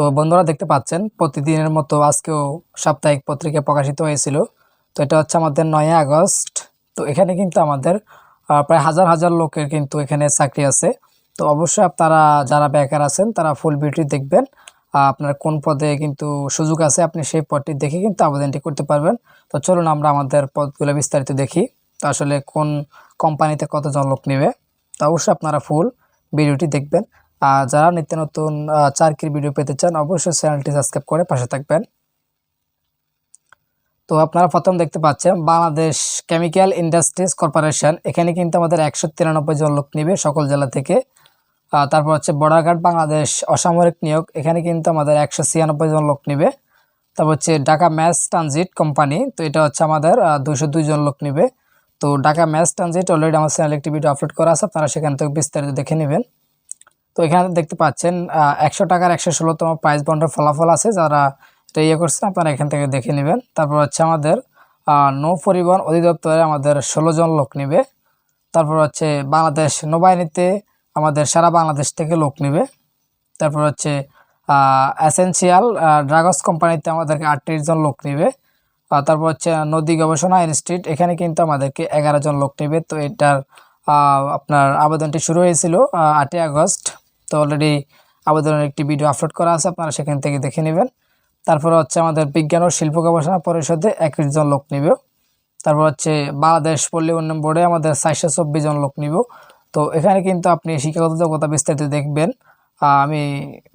তো বন্ধুরা দেখতে পাচ্ছেন, প্রতিদিনের মতো আজকেও সাপ্তাহিক পত্রিকা প্রকাশিত হয়েছিল। তো এটা হচ্ছে আমাদের নয় আগস্ট। তো এখানে কিন্তু আমাদের প্রায় হাজার হাজার লোকের কিন্তু এখানে চাকরি আছে। তো অবশ্যই আপনারা যারা বেকার আছেন, তারা ফুল বিউটি দেখবেন। আপনার কোন পদে কিন্তু সুযোগ আছে, আপনি সেই পদটি দেখে কিন্তু আবেদনটি করতে পারবেন। তো চলুন আমরা আমাদের পদগুলো বিস্তারিত দেখি। তো আসলে কোন কোম্পানিতে কতজন লোক নেবে? তো অবশ্যই আপনারা ফুল ভিডিওটি দেখবেন। যারা নিত্য নতুন চাকরির ভিডিও পেতে চান, অবশ্যই চ্যানেলটি সাবস্ক্রাইব করে পাশে থাকবেন। তো আপনারা প্রথম দেখতে পাচ্ছেন, বাংলাদেশ কেমিক্যাল ইন্ডাস্ট্রিজ কর্পোরেশন এখানে কিন্তু আমাদের একশো তিরানব্বই জন লোক নিবে সকল জেলা থেকে। তারপর হচ্ছে বর্ডারঘাট বাংলাদেশ, অসামরিক নিয়োগ, এখানে কিন্তু আমাদের একশো ছিয়ানব্বই জন লোক নিবে। তারপর হচ্ছে ঢাকা ম্যাস ট্রানজিট কোম্পানি, তো এটা হচ্ছে আমাদের দুশো জন লোক নিবে। তো ঢাকা ম্যাস ট্রানজিট অলরেডি আমার চ্যানেলে একটি ভিডিও আপলোড করা আছে, আপনারা সেখান থেকে বিস্তারিত দেখে নেবেন। তো এখানে দেখতে পাচ্ছেন একশো টাকার একশো ষোলোতম প্রাইস বন্ডের ফলাফল আছে। যারা এটা ইয়ে করছেন, আপনারা এখান থেকে দেখে নেবেন। তারপর হচ্ছে আমাদের নৌ পরিবহন অধিদপ্তরে আমাদের ষোলো জন লোক নেবে। তারপর হচ্ছে বাংলাদেশ নৌবাহিনীতে আমাদের সারা বাংলাদেশ থেকে লোক নেবে। তারপর হচ্ছে অ্যাসেন্সিয়াল ড্রাগস কোম্পানিতে আমাদেরকে আটত্রিশ জন লোক নেবে। তারপর হচ্ছে নদী গবেষণা ইনস্টিটিউট, এখানে কিন্তু আমাদেরকে এগারো জন লোক নেবে। তো এটার আপনার আবেদনটি শুরু হয়েছিল আটই আগস্ট। তো অলরেডি আবেদনের একটি ভিডিও আপলোড করা আছে, আপনারা সেখান থেকে দেখে নেবেন। তারপর হচ্ছে আমাদের বিজ্ঞান ও শিল্প গবেষণা পরিষদে একুশ জন লোক নিবে। তারপর হচ্ছে বাংলাদেশ পল্লী উন্নয়ন বোর্ডে আমাদের চারশো চব্বিশ জন লোক নিব। তো এখানে কিন্তু আপনি শিক্ষাগত যোগ্যতা বিস্তারিত দেখবেন। আমি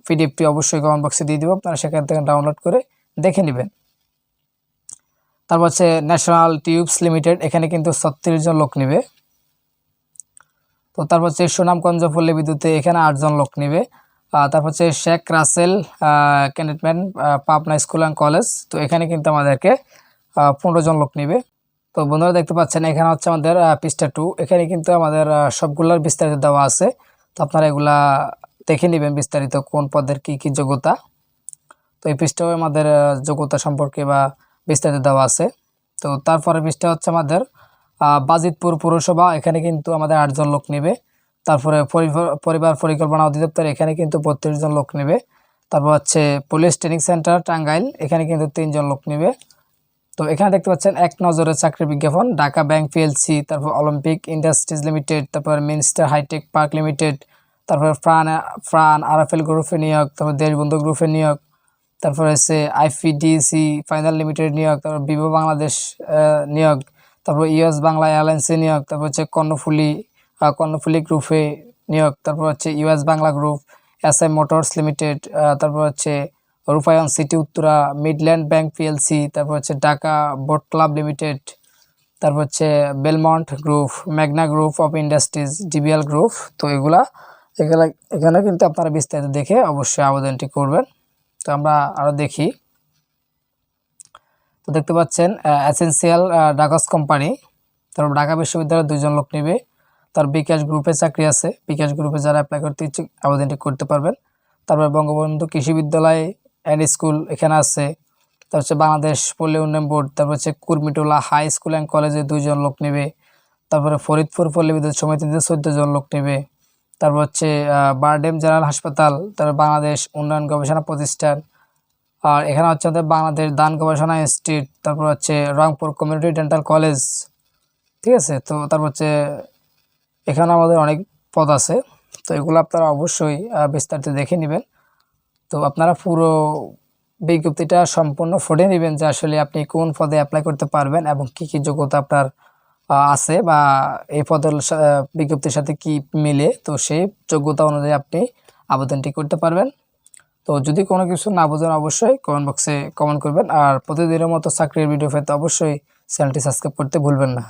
পিডিএফটি অবশ্যই কমেন্ট বক্সে দিয়ে দিব, আপনারা সেখান থেকে ডাউনলোড করে দেখে নেবেন। তারপর হচ্ছে ন্যাশনাল টিউবস লিমিটেড এখানে কিন্তু ছত্রিশ জন লোক নিবে। তো তারপর হচ্ছে সুনামগঞ্জ পল্লী বিদ্যুতে এখানে আটজন লোক নেবে। তারপর হচ্ছে শেখ রাসেল ক্যান্ডিডেটম্যান পাবনা স্কুল অ্যান্ড কলেজ। তো এখানে কিন্তু আমাদেরকে পনেরো জন লোক নেবে। তো বন্ধুরা দেখতে পাচ্ছেন, এখানে হচ্ছে আমাদের পিস্টা টু এখানে কিন্তু আমাদের সবগুলোর বিস্তারিত দেওয়া আছে। তো আপনারা এগুলা দেখে নেবেন বিস্তারিত, কোন পদের কি কি যোগ্যতা। তো এই পৃষ্ঠাও আমাদের যোগ্যতা সম্পর্কে বা বিস্তারিত দেওয়া আছে। তো তারপরে পৃষ্ঠা হচ্ছে আমাদের বাজিতপুর পৌরসভা, এখানে কিন্তু আমাদের আটজন লোক নেবে। তারপরে পরিবার পরিকল্পনা অধিদপ্তর, এখানে কিন্তু বত্রিশ জন লোক নেবে। তারপর হচ্ছে পুলিশ ট্রেনিং সেন্টার, টাঙ্গাইল, এখানে কিন্তু তিনজন লোক নেবে। তো এখানে দেখতে পাচ্ছেন এক নজরে চাকরি বিজ্ঞাপন, ঢাকা ব্যাংক পিএলসি তারপর অলিম্পিক ইন্ডাস্ট্রিজ লিমিটেড, তারপর minister hi tech park limited, তারপর ফ্রান ফ্রান আরএফএল গ্রুপের নিয়োগ, তারপর দেশবন্ধু গ্রুপের নিয়োগ, তারপর হচ্ছে আইপিডিসি ফাইনাল লিমিটেড নিয়োগ, তারপর বিভো বাংলাদেশ নিয়োগ। তারপর ইউএস বাংলা এয়ারলাইন্সে নিয়োগ, তারপর হচ্ছে কর্ণফুলি কর্ণফুলি গ্রুপে নিয়োগ, তারপর হচ্ছে US Bangla group S I motors limited তারপর হচ্ছে Rupayan city Uttara, Midland bank PLC, তারপর হচ্ছে ঢাকা বোট ক্লাব লিমিটেড, তারপর হচ্ছে Belmont group Magna group of industries DBL group তো এগুলা এগুলা এখানে কিন্তু আপনারা বিস্তারিত দেখে অবশ্যই আবেদনটি করবেন। তো আমরা আরও দেখি। তো দেখতে পাচ্ছেন অ্যাসেন্সিয়াল ডাকাস কোম্পানি তারপর ঢাকা বিশ্ববিদ্যালয়ের দুজন লোক নেবে। তার বিকাশ গ্রুপে চাকরি আছে। বিকাশ গ্রুপে যারা অ্যাপ্লাই করতে ইচ্ছুক, আবেদনটি করতে পারবেন। তারপর বঙ্গবন্ধু কৃষি বিদ্যালয় অ্যান্ড স্কুল এখানে আছে। তারপর হচ্ছে বাংলাদেশ পল্লী উন্নয়ন বোর্ড। তারপর হচ্ছে কুর্মিটোলা হাই স্কুল অ্যান্ড কলেজে দুইজন লোক নেবে। তারপরে ফরিদপুর পল্লী বিদ্যুৎ সমিতিতে চোদ্দ জন লোক নেবে। তারপর হচ্ছে বারডেম জেনারেল হাসপাতাল তারপর বাংলাদেশ উন্নয়ন গবেষণা প্রতিষ্ঠান। আর এখানে হচ্ছে আমাদের বাংলাদেশ দান গবেষণা ইনস্টিটিউট, তারপর হচ্ছে রংপুর কমিউনিটি ডেন্টাল কলেজ, ঠিক আছে? তো তারপর হচ্ছে এখানে আমাদের অনেক পদ আছে, তো এগুলো আপনারা অবশ্যই বিস্তারিত দেখে নেবেন। তো আপনারা পুরো বিজ্ঞপ্তিটা সম্পূর্ণ ফটে নেবেন যে আসলে আপনি কোন পদে অ্যাপ্লাই করতে পারবেন এবং কি কি যোগ্যতা আপনার আছে বা এই পদের বিজ্ঞপ্তির সাথে কি মিলে। তো সেই যোগ্যতা অনুযায়ী আপনি আবেদনটি করতে পারবেন। তো যদি কোনো কিছু না বোঝেন অবশ্যই কমেন্ট বক্সে কমেন্ট করবেন। আর প্রতিদিনের মতো চাকরির ভিডিও পেতে অবশ্যই চ্যানেলটি সাবস্ক্রাইব করতে ভুলবেন না।